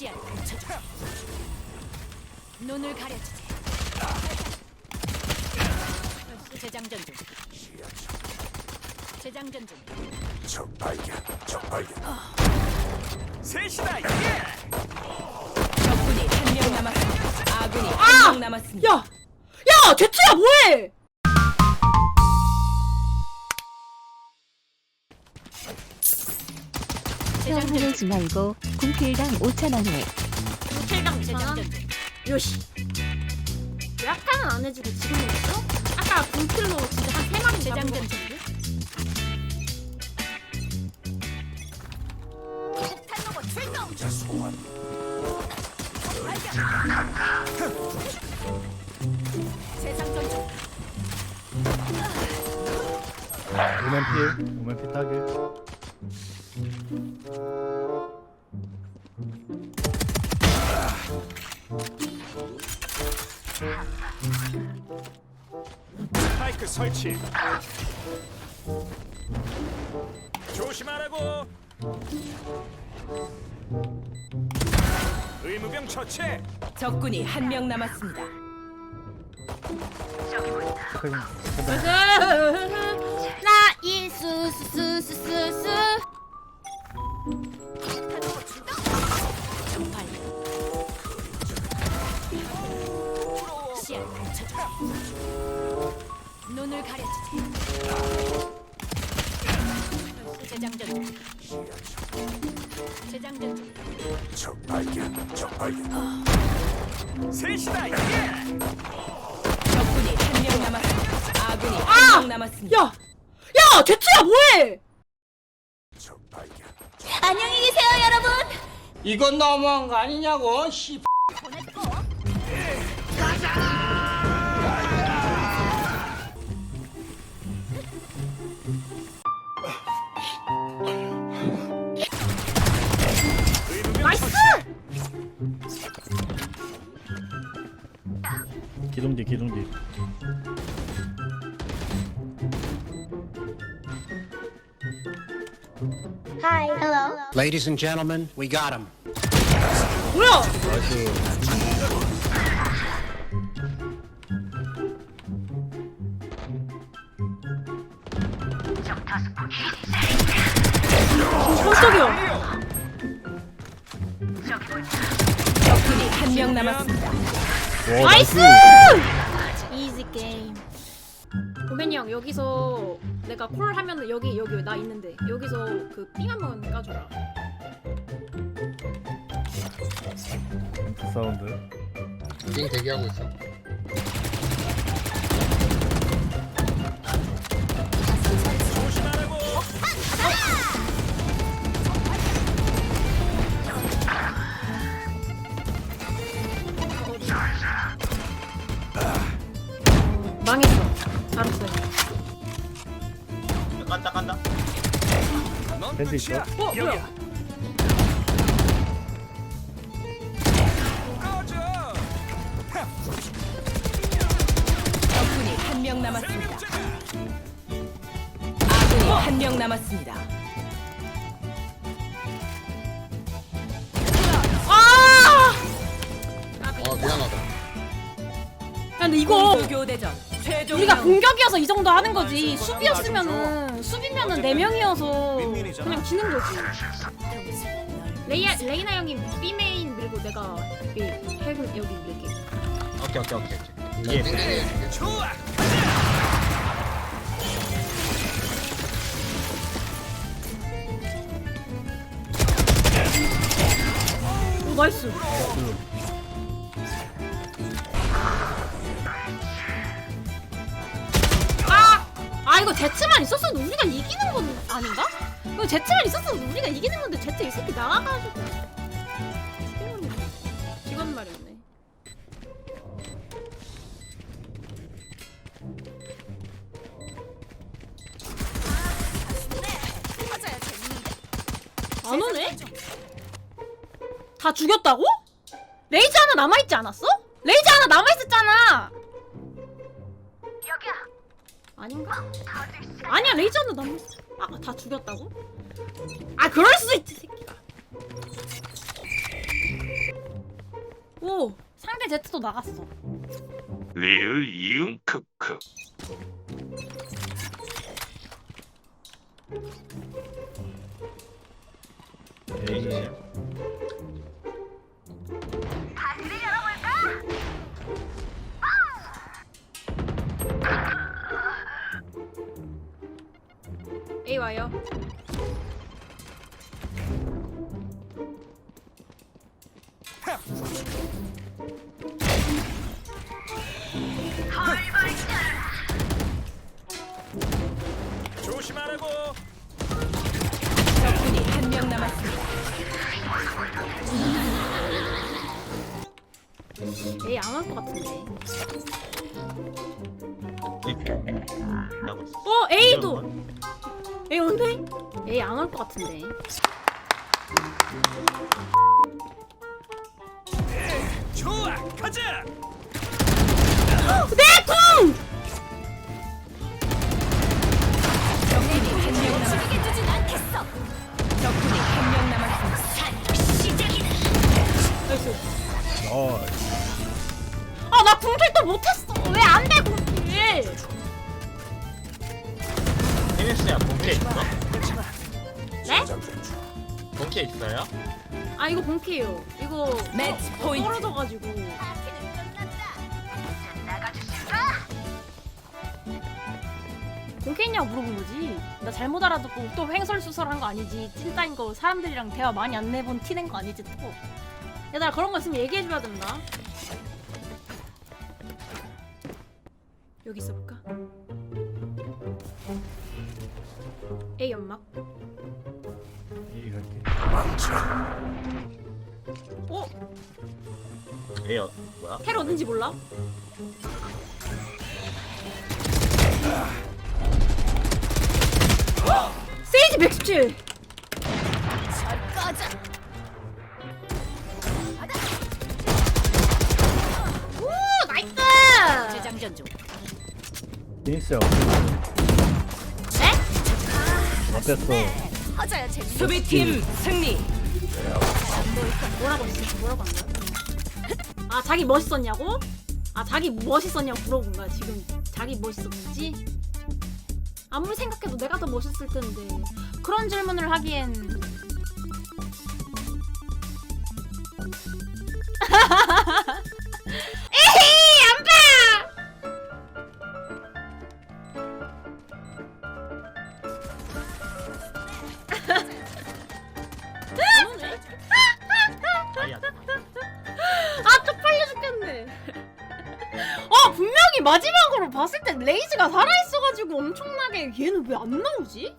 시야를 펼쳐주지. 눈을 가려주지. 재장전 중. 재장전 중. 적 발견, 적 발견. 셋이다 예! 적군이 한 명 남았습니다. 아군이 한 명 남았습니다. 야! 야! 제트야 뭐해! 중. 화내지 말고 군필당 5천 원에 호텔당 재장전 중. 요시 약간은 안 해주고 지금 했어? 아까 분필로 진짜 한 3마리 재장전 중. 자 소환. 재장전 중. 오멘 필, 오멘 필 타길. 마이크 설치. 조심하라고. 의무병 처치. 적군이 한 명 남았습니다. 나이 수수수수수 재장전 중. 재장전 중. 적 발견, 적 발견. 셋이다 예! 적군이 한 명 남았습니다. 아군이 한 명 남았습니다. 야! 야! 제트야 뭐해! 적 발견. 안녕히 계세요, 여러분. 이건 너무한 거 아니냐고 씨. 의무병 기둥 뒤, 기둥 뒤. Ladies and gentlemen, we got him. 뭐야! 나이스. 깜짝이야! 적군이 한 명 남았습니다. 와, 나이스! 나이스. 이지 게임 고맨이 형 여기서 내가 콜 하면은 여기 여기 나 있는데 여기서 그 삥 한번 까줘라 사운드. 띵 대기하고 있어. 망했어 잘했어 간다 간다. 넌 밴드 있어? 어, 뭐야? 적군이 한 명 남았습니다. 아군이 한 명 남았습니다. 아! 아 미안하다. 야 근데 이거 교대전 최종 우리가 라운드. 공격이어서 이 정도 하는 거지. 수비였으면은 수비면은 네 명이어서 그냥 지는 거지. 레이야 레이나 형이 B 메인 밀고 내가 B 핵은 여기 밀게. 오케이 오케이 오케이. 예. 좋아 오 나이스 아! 아 이거 제트만 있었어도 우리가 이기는 건 아닌가? 이거 제트만 있었어도 우리가 이기는 건데 제트 이 새끼 나와가지고 이건 말이었네 안 오네? 다 죽였다고? 레이저 하나 남아있지 않았어? 레이저 하나 남아있었잖아! 아닌가? 아니야 레이저 하나 남아있어 아, 다 죽였다고? 아 그럴 수도 있지 새끼가 Z도 나갔어. 리을 이응 크크 에이 A 와요. 조심하라고. 적군이 한 명 남았습니다. A 안 올 것 같은데. 어 A도 A 온대? A 안올 것 같은데. 좋아, 가자. 내 공! 네? 장전 중 본캐 있어요? 아 이거 본캐예요. 이거 매치 어, 포인트. 떨어져가지고. 본캐 있냐고 물어본 거지. 나 잘못 알아듣고 또 횡설수설한 거 아니지. 찐따인 거 사람들이랑 대화 많이 안 내본 티 낸 거 아니지 또. 얘들아 그런 거 있으면 얘기해줘야 된다. 여기 있어볼까? A 연막. 에이 어? 에이 어, 뭐야? 텔 어딘지 몰라? 세이지 117! 오 나이스! 재장전 중. 피닉스야 네? 어땠어? 수비팀 승리. 뭐라고 했어? 뭐라고 한 거야? 아 자기 멋있었냐고? 아 자기 멋있었냐고 물어본 거야 지금 자기 멋있었는지? 아무리 생각해도 내가 더 멋있을 텐데 그런 질문을 하기엔 마지막으로 봤을 때 레이즈가 살아있어가지고 엄청나게 얘는 왜 안 나오지?